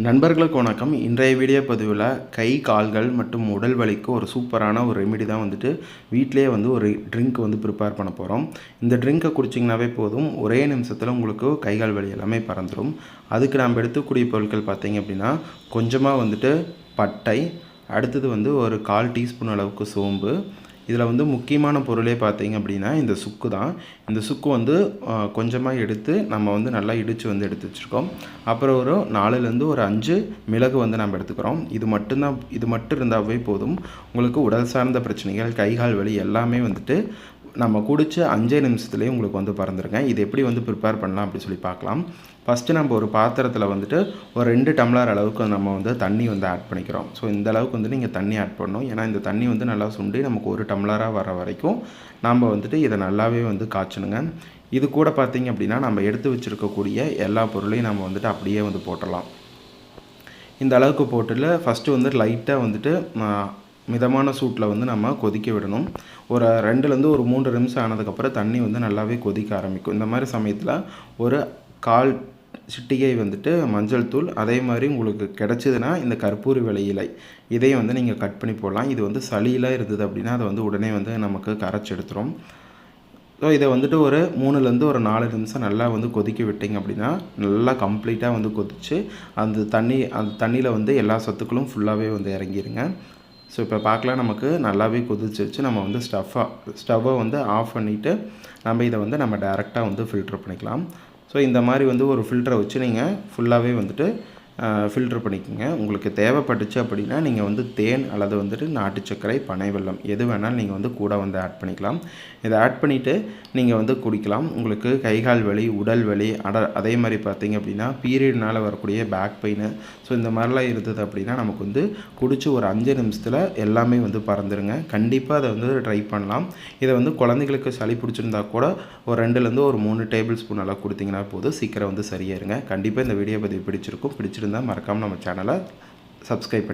நண்பர்களுக்கு வணக்கம். இன்றைய வீடியோ பதிவில் கை கால்கள் மற்றும் உடல் வலிக்கு ஒரு சூப்பரான ஒரு ரெமிடி தான் வந்துட்டு வீட்டிலேயே வந்து ஒரு ட்ரிங்க் வந்து ப்ரிப்பேர் பண்ண போகிறோம் இந்த ட்ரிங்க்கை குடிச்சிங்கனாவே போதும். ஒரே நிமிஷத்தில் உங்களுக்கு கை கால் வலி எல்லாமே பறந்துடும் அதுக்கு நாம் எடுத்துக்கூடிய பொருட்கள் பார்த்தீங்க அப்படின்னா கொஞ்சமாக வந்துட்டு பட்டை அடுத்தது வந்து ஒரு கால் டீஸ்பூன் அளவுக்கு சோம்பு இதில் வந்து முக்கியமான பொருளே பார்த்தீங்க அப்படின்னா இந்த சுக்கு தான். இந்த சுக்கு வந்து கொஞ்சமாக எடுத்து நம்ம வந்து நல்லா இடித்து வந்து எடுத்து வச்சுருக்கோம். அப்புறம் ஒரு நாலுலேருந்து ஒரு அஞ்சு மிளகு வந்து நம்ம எடுத்துக்கிறோம். இது மட்டும்தான் இது மட்டும் இருந்தாவே போதும். உங்களுக்கு உடல் சார்ந்த பிரச்சனைகள் கைகால் வலி எல்லாமே வந்துட்டு நம்ம குடித்த அஞ்சே நிமிஷத்துலேயே உங்களுக்கு வந்து பறந்துருங்க. இது எப்படி வந்து ப்ரிப்பேர் பண்ணலாம் அப்படி சொல்லி பார்க்கலாம். ஃபஸ்ட்டு நம்ம ஒரு பாத்திரத்தில் வந்துட்டு ஒரு ரெண்டு டம்ளர் அளவுக்கு நம்ம வந்து தண்ணி வந்து ஆட் பண்ணிக்கிறோம். ஸோ இந்த அளவுக்கு வந்து நீங்கள் தண்ணி ஆட் பண்ணணும். ஏன்னா இந்த தண்ணி வந்து நல்லா சுண்டி நமக்கு ஒரு டம்ளராக வர வரைக்கும் நாம் வந்துட்டு இதை நல்லாவே வந்து காய்ச்சணுங்க. இது கூட பார்த்திங்க அப்படின்னா நம்ம எடுத்து வச்சுருக்கக்கூடிய எல்லா பொருளையும் நம்ம வந்துட்டு அப்படியே வந்து போட்டலாம் இந்த அளவுக்கு போட்டுல ஃபஸ்ட்டு வந்து லைட்டாக வந்துட்டு மிதமான சூட்டில் வந்து நம்ம கொதிக்க விடணும். ஒரு ரெண்டுலேருந்து ஒரு மூன்று நிமிஷம் ஆனதுக்கப்புறம் தண்ணி வந்து நல்லாவே கொதிக்க ஆரம்பிக்கும். இந்த மாதிரி சமயத்தில் ஒரு கால் சிட்டிகை வந்துட்டு மஞ்சள் தூள் அதே மாதிரி உங்களுக்கு கிடச்சிதுன்னா இந்த கற்பூரி விலையிலை இதையும் வந்து நீங்கள் கட் பண்ணி போடலாம். இது வந்து சளியெலாம் இருந்தது அப்படின்னா அதை வந்து உடனே வந்து நமக்கு கரைச்சி எடுத்துரும். ஸோ இதை வந்துட்டு ஒரு மூணுலேருந்து ஒரு நாலு நிமிஷம் நல்லா வந்து கொதிக்க விட்டிங்க அப்படின்னா நல்லா கம்ப்ளீட்டாக வந்து கொதித்து அந்த தண்ணி அந்த தண்ணியில் வந்து எல்லா சத்துக்களும் ஃபுல்லாகவே வந்து இறங்கிடுங்க ஸோ இப்போ பார்க்கலாம் நமக்கு நல்லாவே கொதிச்சிருச்சு நம்ம வந்து ஸ்டவ்வாக ஸ்டவ்வை வந்து ஆஃப் பண்ணிவிட்டு நம்ம இதை வந்து நம்ம டேரெக்டாக வந்து ஃபில்ட்ரு பண்ணிக்கலாம். ஸோ இந்த மாதிரி வந்து ஒரு ஃபில்டரை வச்சு நீங்கள் ஃபுல்லாகவே வந்துட்டு ஃபில்ட்ரு பண்ணிக்கோங்க. உங்களுக்கு தேவைப்பட்டுச்சு அப்படின்னா நீங்கள் வந்து தேன் அல்லது வந்துட்டு நாட்டு சர்க்கரை பனை வெல்லம் எது வேணாலும் நீங்கள் வந்து கூட வந்து ஆட் பண்ணிக்கலாம். இதை ஆட் பண்ணிவிட்டு நீங்கள் வந்து குடிக்கலாம். உங்களுக்கு கைகால் வலி உடல் வலி அட அதே மாதிரி பார்த்தீங்க அப்படின்னா பீரியட்னால் வரக்கூடிய பேக் பெயின் ஸோ இந்த மாதிரிலாம் இருந்தது அப்படின்னா நமக்கு வந்து குடிச்சு ஒரு அஞ்சு நிமிஷத்தில் எல்லாமே வந்து பறந்துருங்க. கண்டிப்பாக அதை வந்து ட்ரை பண்ணலாம். இதை வந்து குழந்தைங்களுக்கு சளி பிடிச்சிருந்தா கூட ஒரு ரெண்டுலேருந்து ஒரு மூணு டேபிள் ஸ்பூன் அளவு கொடுத்தீங்கன்னா போதும். சீக்கிரம் வந்து சரியாயிருங்க. கண்டிப்பாக இந்த வீடியோ பற்றி பிடிச்சிருக்கும். பிடிச்சிருந்தால் மறக்காமல் நம்ம சேனலை சப்ஸ்கிரைப் பண்ணி